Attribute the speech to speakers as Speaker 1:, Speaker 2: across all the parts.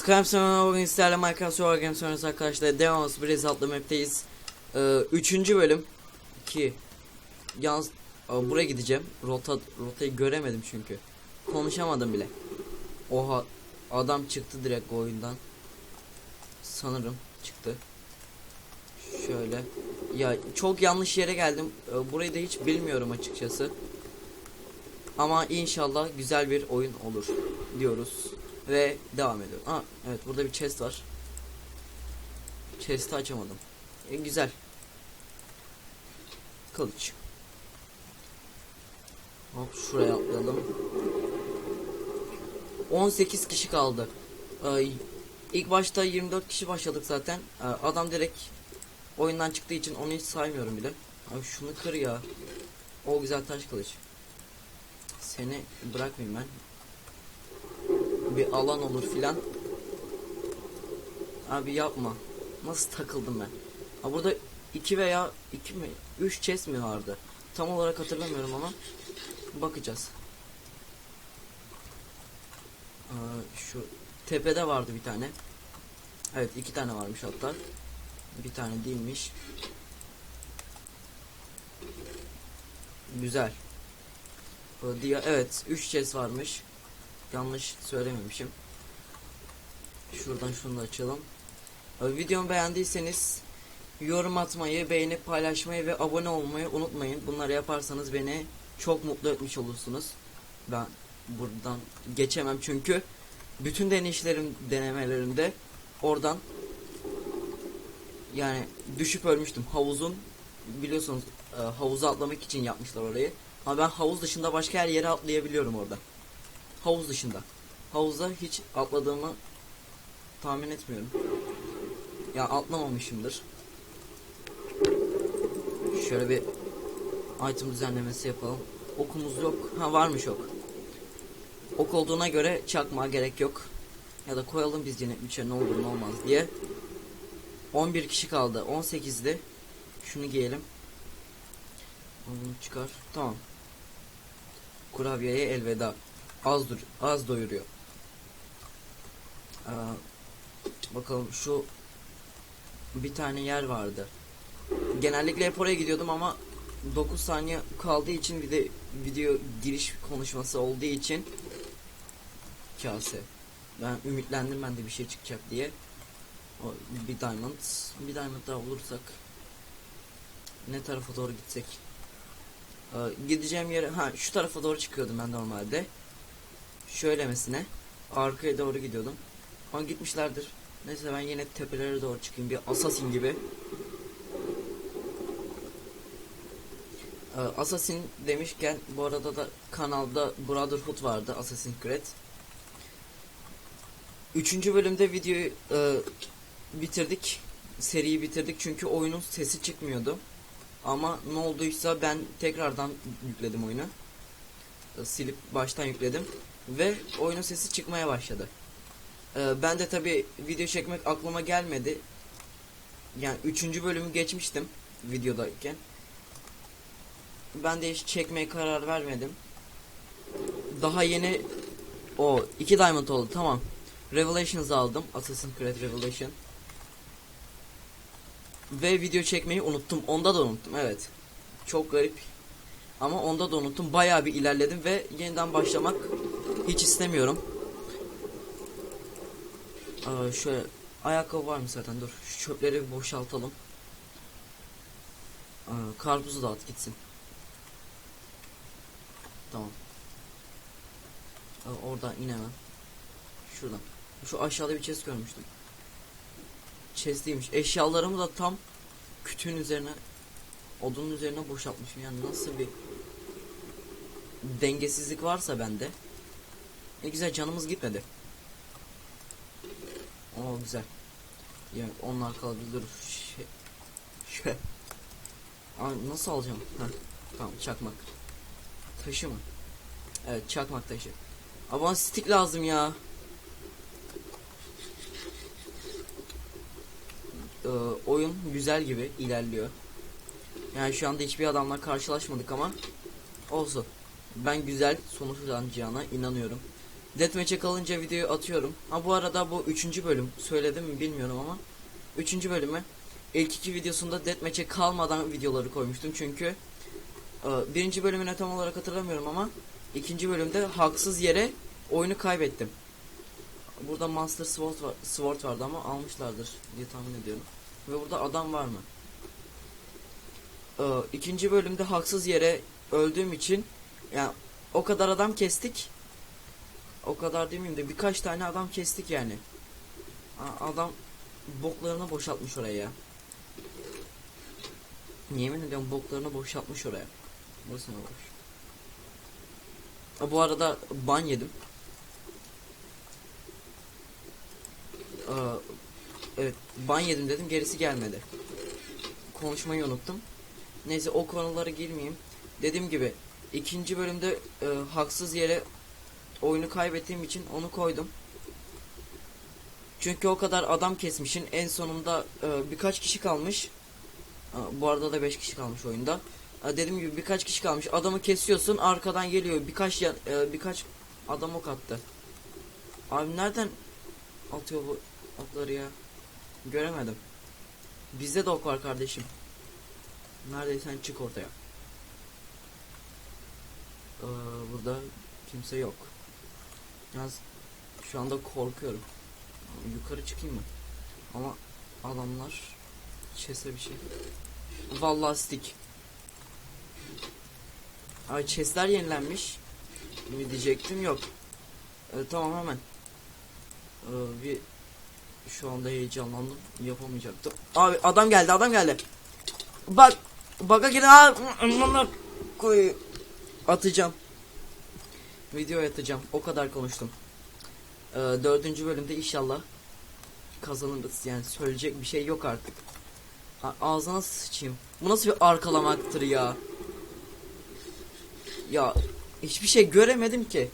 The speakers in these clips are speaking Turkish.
Speaker 1: Skyrim sonra bugün sizlerle Minecraft Games oynuyoruz arkadaşlar. Devamız Blaze adlı map'teyiz. Ee, üçüncü bölüm. ki Yalnız Aa, buraya gideceğim. Rota rotayı göremedim çünkü. Konuşamadım bile. Oha adam çıktı direkt oyundan. Sanırım çıktı. Şöyle. Ya çok yanlış yere geldim. Ee, burayı da hiç bilmiyorum açıkçası. Ama inşallah güzel bir oyun olur diyoruz. Ve devam ediyor. Aa evet burada bir chest var. Chest'i açamadım. E, güzel. Kılıç. Hop şuraya atlayalım. 18 kişi kaldı. Ee, ilk başta 24 kişi başladık zaten. Ee, adam direkt oyundan çıktığı için onu hiç saymıyorum bile. Abi şunu kır ya. O güzel taş kılıç. Seni bırakmayayım ben. Bir alan olur filan. Abi yapma. Nasıl takıldım ben? Ha burada iki veya iki mi? Üç chest mi vardı? Tam olarak hatırlamıyorum ama bakacağız. Aa, şu tepede vardı bir tane. Evet iki tane varmış hatta. Bir tane değilmiş. Güzel. Diye evet 3 chest varmış. Yanlış söylememişim. Şuradan şunu da açalım. Ee, Videomu beğendiyseniz yorum atmayı, beğenip paylaşmayı ve abone olmayı unutmayın. Bunları yaparsanız beni çok mutlu etmiş olursunuz. Ben buradan geçemem çünkü bütün deneyişlerim denemelerimde oradan yani düşüp ölmüştüm. Havuzun biliyorsunuz e, havuza atlamak için yapmışlar orayı. Ama ben havuz dışında başka her yere atlayabiliyorum orada. Havuz dışında. Havuza hiç atladığımı tahmin etmiyorum. Ya atlamamışımdır. Şöyle bir item düzenlemesi yapalım. Okumuz yok. Ha varmış ok. Ok olduğuna göre çakma gerek yok. Ya da koyalım biz yine 3'e ne olur ne olmaz diye. 11 kişi kaldı. 18'di. Şunu giyelim. Onu çıkar. Tamam. Kurabiye'ye elveda. Az az doyuruyor. Aa, bakalım şu bir tane yer vardı. Genellikle hep oraya gidiyordum ama 9 saniye kaldığı için bir de video giriş konuşması olduğu için kase. Ben ümitlendim ben de bir şey çıkacak diye. O bir diamond, bir diamond daha olursak ne tarafa doğru gitsek? Ee, gideceğim yere ha şu tarafa doğru çıkıyordum ben normalde. Şöylemesine arkaya doğru gidiyordum. Ama gitmişlerdir. Neyse ben yine tepelere doğru çıkayım bir assassin gibi. Ee, Assassin demişken bu arada da kanalda Brotherhood vardı Assassin's Creed. Üçüncü bölümde videoyu e, bitirdik. Seriyi bitirdik çünkü oyunun sesi çıkmıyordu. Ama ne olduysa ben tekrardan yükledim oyunu. E, silip baştan yükledim. Ve oyunun sesi çıkmaya başladı. E, ben de tabi video çekmek aklıma gelmedi. Yani üçüncü bölümü geçmiştim videodayken. Ben de hiç çekmeye karar vermedim. Daha yeni o iki diamond oldu tamam. Revelations aldım. Assassin's Creed Revelation. Ve video çekmeyi unuttum. Onda da unuttum. Evet. Çok garip. Ama onda da unuttum. Bayağı bir ilerledim ve yeniden başlamak hiç istemiyorum. Aa, şöyle ayakkabı var mı zaten? Dur. Şu çöpleri boşaltalım. Aa, karpuzu da at gitsin. Tamam. Aa, oradan inemem. Şuradan. Şu aşağıda bir chest görmüştüm. Chest'iymiş. Eşyalarımı da tam kütüğün üzerine odunun üzerine boşaltmışım. Yani nasıl bir dengesizlik varsa bende. Ne güzel canımız gitmedi. Oo güzel. Yani onlar kalabilir. Şey, şey. Aa, nasıl alacağım? Heh, tamam çakmak. Taşı mı? Evet çakmak taşı. Ama stick lazım ya. Ee, oyun güzel gibi ilerliyor. Yani şu anda hiçbir adamla karşılaşmadık ama olsun. Ben güzel sonuçlanacağına inanıyorum. Deathmatch'e kalınca videoyu atıyorum. Ha bu arada bu üçüncü bölüm. Söyledim mi bilmiyorum ama. Üçüncü bölümü. İlk iki videosunda Deathmatch'e kalmadan videoları koymuştum çünkü e, birinci bölümüne tam olarak hatırlamıyorum ama ikinci bölümde haksız yere oyunu kaybettim. Burada Master Sword, var, Sword vardı ama almışlardır diye tahmin ediyorum. Ve burada adam var mı? Ee, ikinci bölümde haksız yere öldüğüm için yani o kadar adam kestik. O kadar demeyeyim de birkaç tane adam kestik yani. Adam boklarını boşaltmış oraya ya. Yemin ediyorum boklarını boşaltmış oraya. Burası ne boş. Bu arada ban yedim. Evet ban yedim dedim gerisi gelmedi. Konuşmayı unuttum. Neyse o konulara girmeyeyim. Dediğim gibi ikinci bölümde e, haksız yere oyunu kaybettiğim için onu koydum. Çünkü o kadar adam kesmişin en sonunda e, birkaç kişi kalmış. Aa, Bu arada da 5 kişi kalmış oyunda. Aa, Dediğim gibi birkaç kişi kalmış. Adamı kesiyorsun arkadan geliyor birkaç e, birkaç adam ok attı. Abi nereden atıyor bu okları ya? Göremedim. Bizde de ok var kardeşim. Neredeysen çık ortaya. Ee, burada kimse yok. Yalnız şu anda korkuyorum. Yukarı çıkayım mı? Ama adamlar chest'e bir şey. Vallahi stick. Ay chest'ler yenilenmiş. Mi diyecektim yok. Ee, tamam hemen. Ee, bir şu anda heyecanlandım. Yapamayacaktım. Abi adam geldi adam geldi. Bak baka girin abi koy atacağım. Video atacağım. O kadar konuştum. Ee, dördüncü bölümde inşallah kazanırız. Yani söyleyecek bir şey yok artık. A- ağzına sıçayım. Bu nasıl bir arkalamaktır ya? Ya hiçbir şey göremedim ki.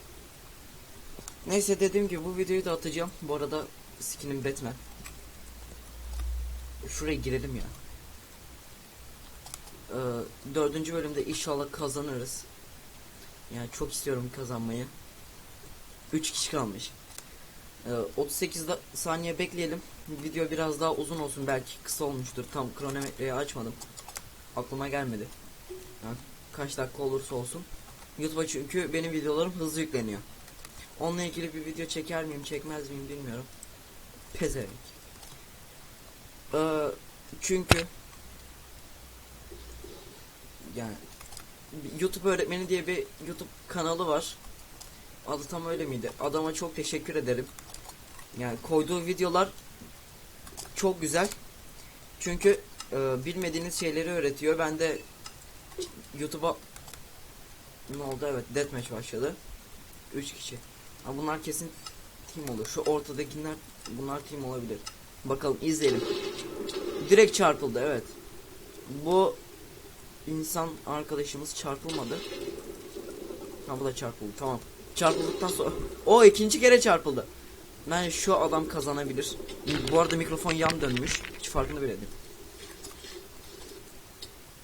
Speaker 1: Neyse dediğim gibi bu videoyu da atacağım. Bu arada skinim Batman. Şuraya girelim ya. Ee, dördüncü bölümde inşallah kazanırız. Yani çok istiyorum kazanmayı. 3 kişi kalmış. Ee, 38 da- saniye bekleyelim. Video biraz daha uzun olsun belki kısa olmuştur. Tam kronometreyi açmadım. Aklıma gelmedi. Yani kaç dakika olursa olsun. YouTube'a çünkü benim videolarım hızlı yükleniyor. Onunla ilgili bir video çeker miyim çekmez miyim bilmiyorum. Pezevenk. Ee, çünkü yani YouTube öğretmeni diye bir YouTube kanalı var. Adı tam öyle miydi? Adama çok teşekkür ederim. Yani koyduğu videolar çok güzel. Çünkü e, bilmediğiniz şeyleri öğretiyor. Ben de YouTube'a ne oldu? Evet, deathmatch başladı. 3 kişi. Ha, bunlar kesin team olur. Şu ortadakiler bunlar team olabilir. Bakalım izleyelim. Direkt çarpıldı evet. Bu insan arkadaşımız çarpılmadı. Ha bu da çarpıldı tamam. Çarpıldıktan sonra o ikinci kere çarpıldı. Ben şu adam kazanabilir. Bu arada mikrofon yan dönmüş. Hiç farkında bile değilim.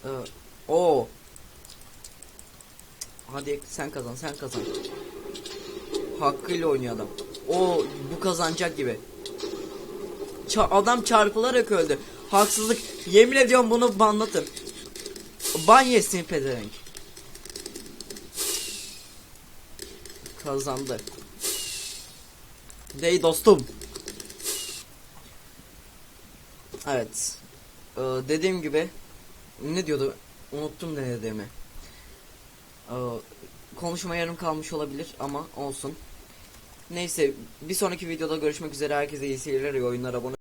Speaker 1: Ee, o. Hadi sen kazan sen kazan. Hakkıyla oynuyor adam. O bu kazanacak gibi. Ça- adam çarpılarak öldü. Haksızlık. Yemin ediyorum bunu banlatın. Ban yesin pezevenk. Kazandı. Dey dostum. Evet. Ee, dediğim gibi ne diyordu? Unuttum ne dediğimi. Ee, konuşma yarım kalmış olabilir ama olsun. Neyse bir sonraki videoda görüşmek üzere. Herkese iyi seyirler, iyi oyunlar, abone